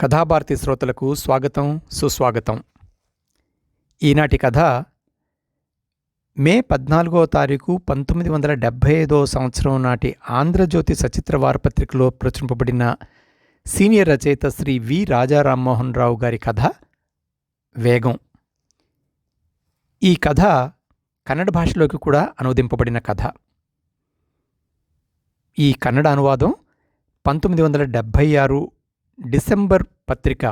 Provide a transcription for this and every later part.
కథాభారతి శ్రోతలకు స్వాగతం సుస్వాగతం. ఈనాటి కథ మే పద్నాలుగో తారీఖు పంతొమ్మిది వందల డెబ్భై ఐదో సంవత్సరం నాటి ఆంధ్రజ్యోతి సచిత్ర వారపత్రికలో ప్రచురింపబడిన సీనియర్ రచయిత శ్రీ వి. రాజా రామ్మోహన్ రావు గారి కథ వేగం. ఈ కథ కన్నడ భాషలోకి కూడా అనువదింపబడిన కథ. ఈ కన్నడ అనువాదం పంతొమ్మిది వందల డెబ్భై ఆరు డిసెంబర్ పత్రిక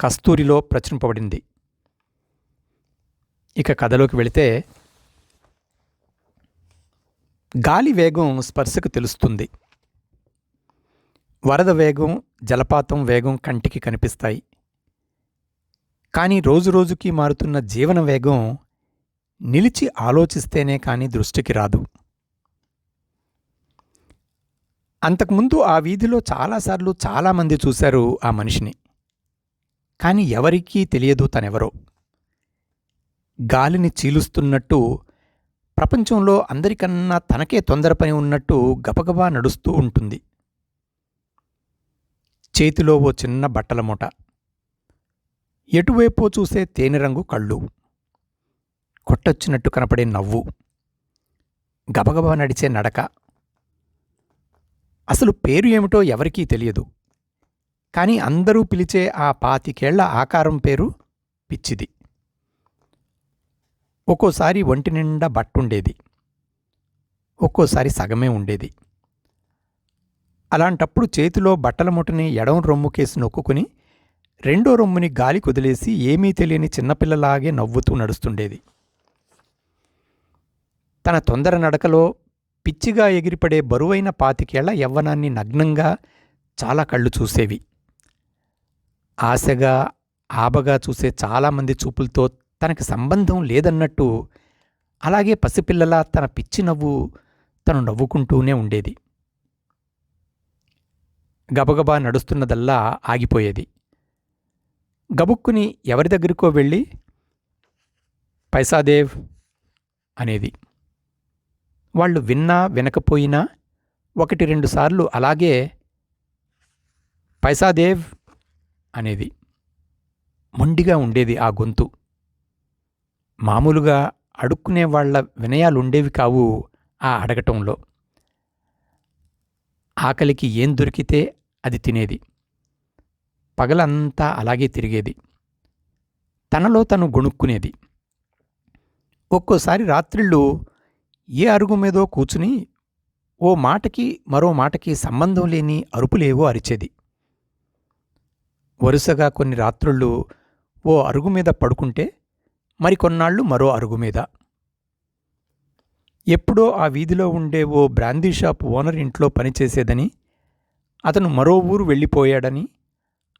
కస్తూరిలో ప్రచురింపబడింది. ఇక కథలోకి వెళితే గాలి వేగం స్పర్శకు తెలుస్తుంది. వరద వేగం జలపాతం వేగం కంటికి కనిపిస్తాయి. కానీ రోజురోజుకి మారుతున్న జీవన వేగం నిలిచి ఆలోచిస్తేనే కానీ దృష్టికి రాదు. అంతకుముందు ఆ వీధిలో చాలాసార్లు చాలామంది చూశారు ఆ మనిషిని. కానీ ఎవరికీ తెలియదు తనెవరో. గాలిని చీలుస్తున్నట్టు ప్రపంచంలో అందరికన్నా తనకే తొందర పని ఉన్నట్టు గబగబా నడుస్తూ ఉంటుంది. చేతిలో ఓ చిన్న బట్టల మూట. ఎటువైపో చూసే తేనె రంగు కళ్ళు. కొట్టొచ్చినట్టు కనపడే నవ్వు. గబగబా నడిచే నడక. అసలు పేరు ఏమిటో ఎవరికీ తెలియదు. కానీ అందరూ పిలిచే ఆ పాతికేళ్ళ ఆకారం పేరు పిచ్చిది. ఒక్కోసారి ఒంటి నిండా బట్టుండేది. ఒక్కోసారి సగమే ఉండేది. అలాంటప్పుడు చేతిలో బట్టల ముఠని ఎడం రొమ్ముకేసి నొక్కుని రెండో రొమ్ముని గాలి కుదిలేసి ఏమీ తెలియని చిన్నపిల్లలాగే నవ్వుతూ నడుస్తుండేది. తన తొందర నడకలో పిచ్చిగా ఎగిరిపడే బరువైన పాతికేళ్ళ యవ్వనాన్ని నగ్నంగా చాలా కళ్ళు చూసేవి. ఆశగా ఆబగా చూసే చాలామంది చూపులతో తనకి సంబంధం లేదన్నట్టు అలాగే పసిపిల్లల తన పిచ్చి నవ్వు తను నవ్వుకుంటూనే ఉండేది. గబగబా నడుస్తున్నదల్లా ఆగిపోయేది. గబుక్కుని ఎవరి దగ్గరికో వెళ్ళి పైసాదేవ్ అనేది. వాళ్ళు విన్నా వినకపోయినా ఒకటి రెండు సార్లు అలాగే పైసాదేవ్ అనేది మొండిగా ఉండేది ఆ గొంతు. మామూలుగా అడుక్కునే వాళ్ళ వినయాలుండేవి కావు ఆ అడగటంలో. ఆకలికి ఏం దొరికితే అది తినేది. పగలంతా అలాగే తిరిగేది. తనలో తను గొణుక్కునేది. ఒక్కోసారి రాత్రిళ్ళు ఏ అరుగు మీదో కూచుని ఓ మాటకి మరో మాటకి సంబంధం లేని అరుపులేవో అరిచేది. వరుసగా కొన్ని రాత్రుళ్ళు ఓ అరుగు మీద పడుకుంటే మరికొన్నాళ్ళు మరో అరుగు మీద. ఎప్పుడో ఆ వీధిలో ఉండే ఓ బ్రాందీ షాప్ ఓనర్ ఇంట్లో పనిచేసేదని అతను మరో ఊరు వెళ్ళిపోయాడని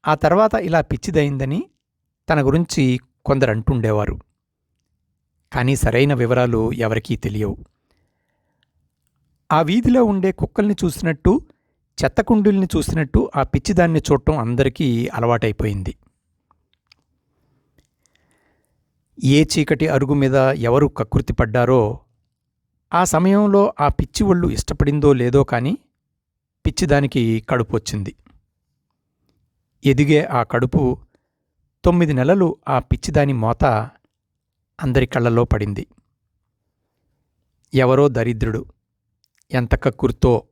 ఆ తర్వాత ఇలా పిచ్చిదైందని తన గురించి కొందరు అంటుండేవారు కానీ సరైన వివరాలు ఎవరికీ తెలియవు. ఆ వీధిలో ఉండే కుక్కల్ని చూసినట్టు చెత్తకుండుల్ని చూసినట్టు ఆ పిచ్చిదాన్ని చూడటం అందరికీ అలవాటైపోయింది. ఏ చీకటి అరుగు మీద ఎవరు కకృతి పడ్డారో ఆ సమయంలో ఆ పిచ్చి ఒళ్ళు ఇష్టపడిందో లేదో కానీ పిచ్చిదానికి కడుపు వచ్చింది. ఎదిగే ఆ కడుపు తొమ్మిది నెలలు ఆ పిచ్చిదాని మోత అందరి కళ్ళలో పడింది. ఎవరో దరిద్రుడు ఎంత కక్కుర్తో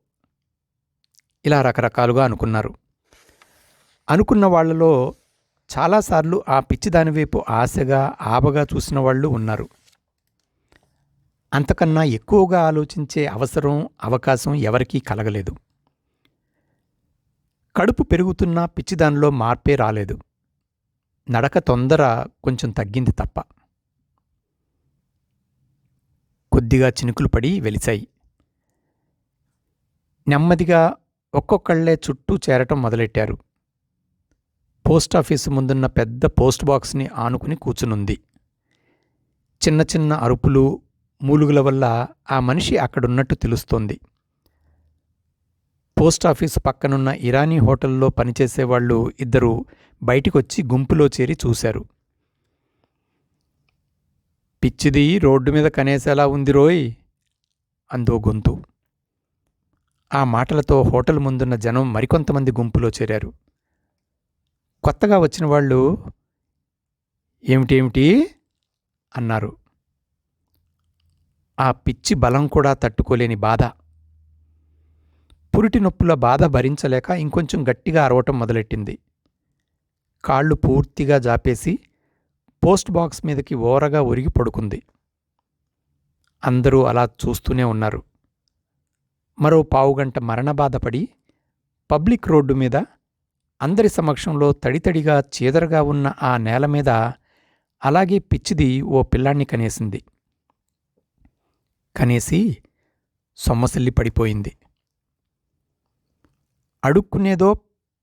ఇలా రకరకాలుగా అనుకున్నారు. అనుకున్న వాళ్ళలో చాలాసార్లు ఆ పిచ్చిదాని వైపు ఆశగా ఆబగా చూసిన వాళ్ళు ఉన్నారు. అంతకన్నా ఎక్కువగా ఆలోచించే అవసరం అవకాశం ఎవరికీ కలగలేదు. కడుపు పెరుగుతున్న పిచ్చిదానిలో మార్పే రాలేదు. నడక తొందర కొంచెం తగ్గింది తప్ప. కొద్దిగా చినుకులు పడి వెలిశాయి. నెమ్మదిగా ఒక్కొక్కళ్ళే చుట్టూ చేరటం మొదలెట్టారు. పోస్టాఫీసు ముందున్న పెద్ద పోస్ట్ బాక్స్ని ఆనుకుని కూచునుంది చిన్న చిన్న అరుపులు మూలుగుల వల్ల ఆ మనిషి అక్కడున్నట్టు తెలుస్తోంది. పోస్టాఫీసు పక్కనున్న ఇరానీ హోటల్లో పనిచేసేవాళ్ళు ఇద్దరు బయటికొచ్చి గుంపులో చేరి చూశారు. పిచ్చిది రోడ్డు మీద కనేసేలా ఉంది రోయ్ అందో గొంతు. ఆ మాటలతో హోటల్ ముందున్న జనం మరికొంతమంది గుంపులో చేరారు. కొత్తగా వచ్చిన వాళ్ళు ఏమిటేమిటి అన్నారు. ఆ పిచ్చి బలం కూడా తట్టుకోలేని బాధ. పురిటి నొప్పుల బాధ భరించలేక ఇంకొంచెం గట్టిగా అరవటం మొదలెట్టింది. కాళ్ళు పూర్తిగా జాపేసి పోస్ట్ బాక్స్ మీదకి ఓరగా ఒరిగి పడుకుంది. అందరూ అలా చూస్తూనే ఉన్నారు. మరో పావుగంట మరణ బాధపడి పబ్లిక్ రోడ్డు మీద అందరి సమక్షంలో తడితడిగా చీదరగా ఉన్న ఆ నేల మీద అలాగే పిచ్చిది ఓ పిల్లాన్ని కనేసింది. కనేసి సొమ్మసిల్లి పడిపోయింది. అడుక్కునేదో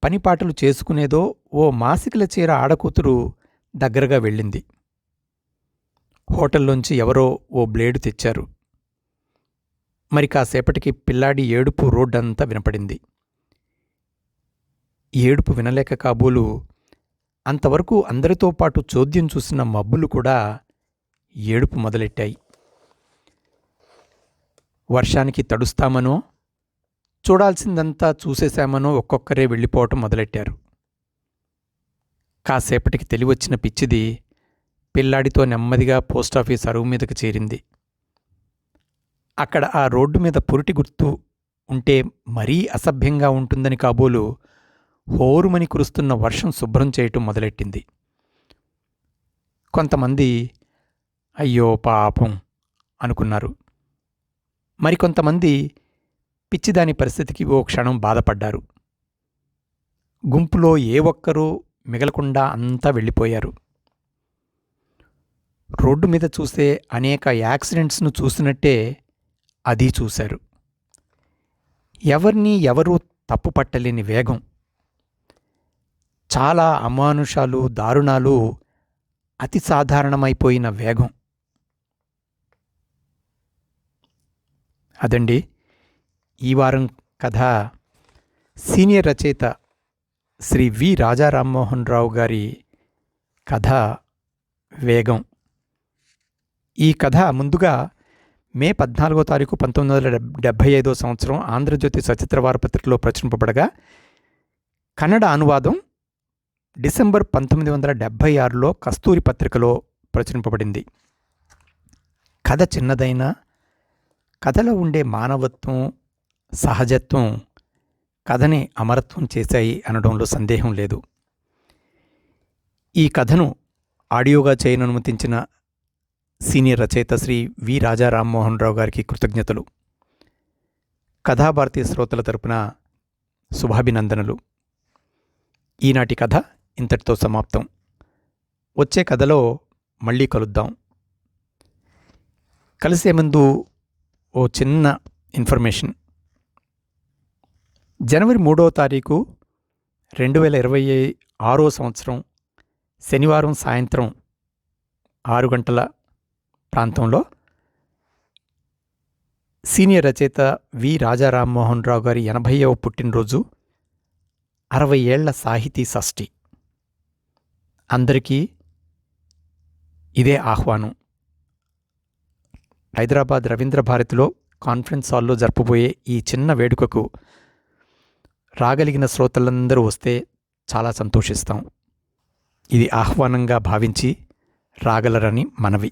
పనిపాటలు చేసుకునేదో ఓ మాసికల చీర ఆడకూతురు దగ్గరగా వెళ్ళింది. హోటల్లోంచి ఎవరో ఓ బ్లేడు తెచ్చారు. మరి కాసేపటికి పిల్లాడి ఏడుపు రోడ్డంతా వినపడింది. ఏడుపు వినలేక కాబోలు అంతవరకు అందరితో పాటు చోద్యం చూసిన మబ్బులు కూడా ఏడుపు మొదలెట్టాయి. వర్షానికి తడుస్తామనో చూడాల్సిందంతా చూసేశామనో ఒక్కొక్కరే వెళ్ళిపోవటం మొదలెట్టారు. కాసేపటికి తెలివచ్చిన పిచ్చిది పిల్లాడితో నెమ్మదిగా పోస్టాఫీస్ అరువు మీదకి చేరింది. అక్కడ ఆ రోడ్డు మీద పురిటి గుర్తు ఉంటే మరీ అసభ్యంగా ఉంటుందని కాబోలు హోరుమని కురుస్తున్న వర్షం శుభ్రం చేయటం మొదలెట్టింది. కొంతమంది అయ్యో పాపం అనుకున్నారు. మరికొంతమంది పిచ్చిదాని పరిస్థితికి ఓ క్షణం బాధపడ్డారు. గుంపులో ఏ ఒక్కరూ మిగలకుండా అంతా వెళ్ళిపోయారు. రోడ్డు మీద చూసే అనేక యాక్సిడెంట్స్ను చూసినట్టే అది చూశారు. ఎవరిని ఎవరూ తప్పు పట్టలేని వేగం. చాలా అమానుషాలు దారుణాలు అతి సాధారణమైపోయిన వేగం. అదండి ఈ వారం కథ. సీనియర్ రచయిత శ్రీ వి రాజారామ్మోహన్ రావు గారి కథ వేగం. ఈ కథ ముందుగా మే పద్నాలుగో తారీఖు పంతొమ్మిది వందల డెబ్భై ఐదో సంవత్సరం ఆంధ్రజ్యోతి సచిత్ర వారపత్రికలో ప్రచురింపబడగా కన్నడ అనువాదం డిసెంబర్ పంతొమ్మిది వందల డెబ్భై ఆరులో కస్తూరి పత్రికలో ప్రచురింపబడింది. కథ చిన్నదైనా కథలో ఉండే మానవత్వం సహజత్వం కథని అమరత్వం చేశాయి అనడంలో సందేహం లేదు. ఈ కథను ఆడియోగా చేయననుమతించిన సీనియర్ రచయిత శ్రీ వి. రాజా రామ్మోహన్ రావు గారికి కృతజ్ఞతలు. కథాభారతి శ్రోతల తరపున శుభాభినందనలు. ఈనాటి కథ ఇంతటితో సమాప్తం. వచ్చే కథలో మళ్ళీ కలుద్దాం. కలిసే ముందు ఓ చిన్న ఇన్ఫర్మేషన్. జనవరి మూడో తారీఖు రెండు వేల ఇరవై ఆరో సంవత్సరం శనివారం సాయంత్రం ఆరు గంటల ప్రాంతంలో సీనియర్ రచయిత వి. రాజా రామ్మోహన్ రావు గారి ఎనభైవ పుట్టినరోజు అరవై ఏళ్ళ సాహితీ షష్ఠి. అందరికీ ఇదే ఆహ్వానం. హైదరాబాద్ రవీంద్ర భారతిలో కాన్ఫరెన్స్ హాల్లో జరపబోయే ఈ చిన్న వేడుకకు రాగలిగిన శ్రోతలందరూ వస్తే చాలా సంతోషిస్తాం. ఇది ఆహ్వానంగా భావించి రాగలరని మనవి.